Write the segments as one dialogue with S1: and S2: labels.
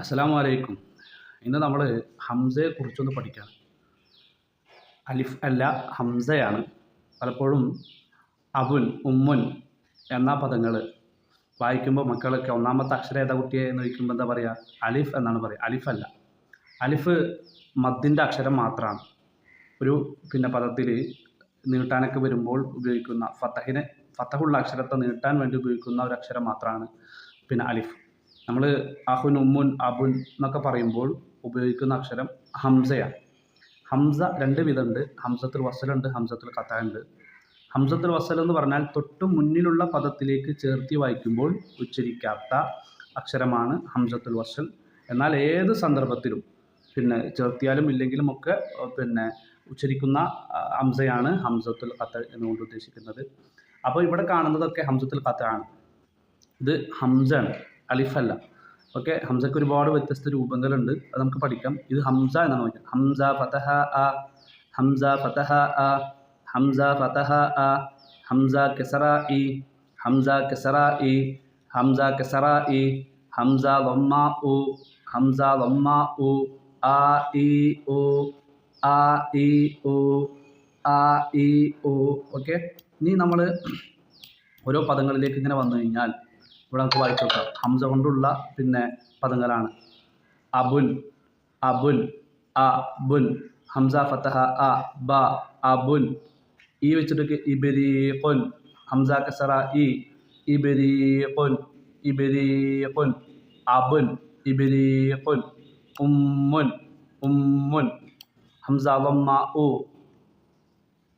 S1: അസ്സലാമു അലൈക്കും ഇന്ന് നമ്മൾ ഹംസയെ കുറിച്ചൊന്ന് പഠിക്കാം അലിഫ് അല്ല ഹംസയാണ്. പലപ്പോഴും അബുൻ ഉമ്മുൻ എന്ന പദങ്ങൾ വായിക്കുമ്പോൾ മക്കളൊക്കെ ഒന്നാമത്തെ അക്ഷരം ഏതാ കുട്ടിയെ എന്ന് ചോദിക്കുമ്പോൾ എന്താ പറയുക അലിഫ് എന്നാണ് പറയുക അലിഫ് അല്ല അലിഫ് മദ്ദിന്റെ അക്ഷരം മാത്രമാണ് ഒരു പിന്നെ പദത്തിൽ നീട്ടാനൊക്കെ വരുമ്പോൾ ഉപയോഗിക്കുന്ന ഫത്തഹിനെ ഫത്തഹുള്ള അക്ഷരത്തെ നീട്ടാൻ വേണ്ടി ഉപയോഗിക്കുന്ന ഒരു അക്ഷരം മാത്രമാണ് പിന്നെ അലിഫ്. നമ്മൾ അഹുൻ ഉമ്മുൻ അബുൻ എന്നൊക്കെ പറയുമ്പോൾ ഉപയോഗിക്കുന്ന അക്ഷരം ഹംസയാണ് ഹംസ രണ്ട് വിധമുണ്ട്. ഹംസത്തുൽ വസലുണ്ട് ഹംസത്തുൽ കഥയുണ്ട് ഹംസത്തുൽ വസൽ എന്ന് പറഞ്ഞാൽ തൊട്ടു മുന്നിലുള്ള പദത്തിലേക്ക് ചേർത്തി വായിക്കുമ്പോൾ ഉച്ചരിക്കാത്ത അക്ഷരമാണ് ഹംസത്തുൽ വസൽ. എന്നാൽ ഏത് സന്ദർഭത്തിലും പിന്നെ ചേർത്തിയാലും ഇല്ലെങ്കിലും ഒക്കെ പിന്നെ ഉച്ചരിക്കുന്ന ഹംസയാണ് ഹംസത്തുൽ ഖത്ത എന്നുകൊണ്ട് ഉദ്ദേശിക്കുന്നത്. അപ്പോൾ ഇവിടെ കാണുന്നതൊക്കെ ഹംസത്തുൽ ഖത്ത ആണ്. ഇത് ഹംസയാണ്. അലിഫല്ല. ഓക്കെ ഹംസക്ക് ഒരുപാട് വ്യത്യസ്ത രൂപങ്ങളുണ്ട്. അത് നമുക്ക് പഠിക്കാം. ഇത് ഹംസ എന്നാണ് പറയുന്നത് ഹംസ ഫതഹ അ ഹംസ ഫതഹ അ ഹംസ ഫതഹ അ ഹംസ കെസറ ഇ ഹംസ കെസറ ഇ ഹംസ കെസറ ഇ ഹംസ ലൊമ്മ ഉ ഹംസ ലൊമ്മ ഉ ആ ഇ ഉ ആ ഇ ഉ ആ ഇ ഉ. ഓക്കെ ഇനി നമ്മൾ ഓരോ പദങ്ങളിലേക്ക് ഇങ്ങനെ വന്നു കഴിഞ്ഞാൽ ഇവിടെ നമുക്ക് വായിച്ചു നോക്കാം ഹംസ കൊണ്ടുള്ള പിന്നെ പദങ്ങളാണ്. അബുൻ അബുൻ അബുൻ ഹംസ ഫത്തഹ അ ബ അബുൻ. ഈ വെച്ചിട്ട് ഇബരീഖുൻ ഹംസ കസറ ഇ ഇബരീഖുൻ ഇബരീഖുൻ അബുൻ ഇബരീഖുൻ ഉമ്മുൻ ഉമ്മുൻ. ഹംസ ലമ്മ ഉ.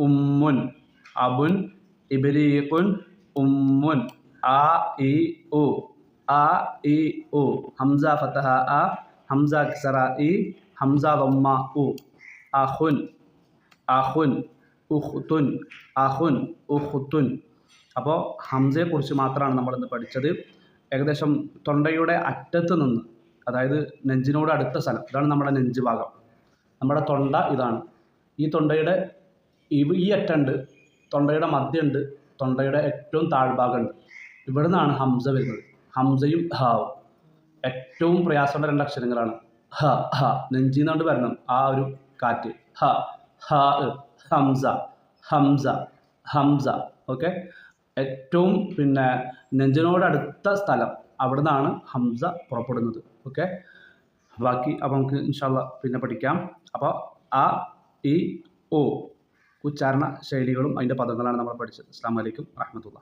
S1: ഉമ്മുൻ. അബുൻ ഇബരീഖുൻ ഉമ്മുൻ. ആ ഇ ഉ. ആ ഇ ഉ. ഹംസ ഫതഹ അ ഹംസ കസറ ഇ. ഹംസ ലമ്മ ഉ. അഹുൻ. അഹുൻ. ഉഹ്തുൻ. അഹുൻ. ഉഹ്തുൻ. അപ്പോൾ ഹംസയെക്കുറിച്ച് മാത്രമാണ് നമ്മളിന്ന് പഠിച്ചത്. ഏകദേശം തൊണ്ടയുടെ അറ്റത്ത് നിന്ന് അതായത് നെഞ്ചിനോട് അടുത്ത സ്ഥലം ഇതാണ് നമ്മുടെ നെഞ്ച് ഭാഗം. നമ്മുടെ തൊണ്ട ഇതാണ്. ഈ തൊണ്ടയുടെ ഈ അറ്റുണ്ട് തൊണ്ടയുടെ മധ്യമുണ്ട് തൊണ്ടയുടെ ഏറ്റവും താഴ്ഭാഗമുണ്ട് ഇവിടെ നിന്നാണ് ഹംസ വരുന്നത്. ഹംസയും ഹാവും. ഏറ്റവും പ്രയാസമുള്ള രണ്ട് അക്ഷരങ്ങളാണ്. ഹ ഹ നെഞ്ചിന്നുകൊണ്ട് വരണം. ആ ഒരു കാറ്റ്. ഹ ഹ ഹംസ ഹംസ ഹംസ. ഓക്കെ? ഏറ്റവും പിന്നെ നെഞ്ചിനോട് അടുത്ത സ്ഥലം അവിടെ നിന്നാണ് ഹംസ പുറപ്പെടുന്നത്. ഓക്കെ? ബാക്കി അപ്പോൾ നമുക്ക് ഇൻഷാല്ല പിന്നെ പഠിക്കാം. അപ്പോൾ ആ ഇ ഒ ഉച്ചാരണ ശൈലികളും അതിന്റെ പദങ്ങളാണ് നമ്മൾ പഠിച്ചത്. അസ്സാം വലൈക്കും വാഹമത്തുള്ള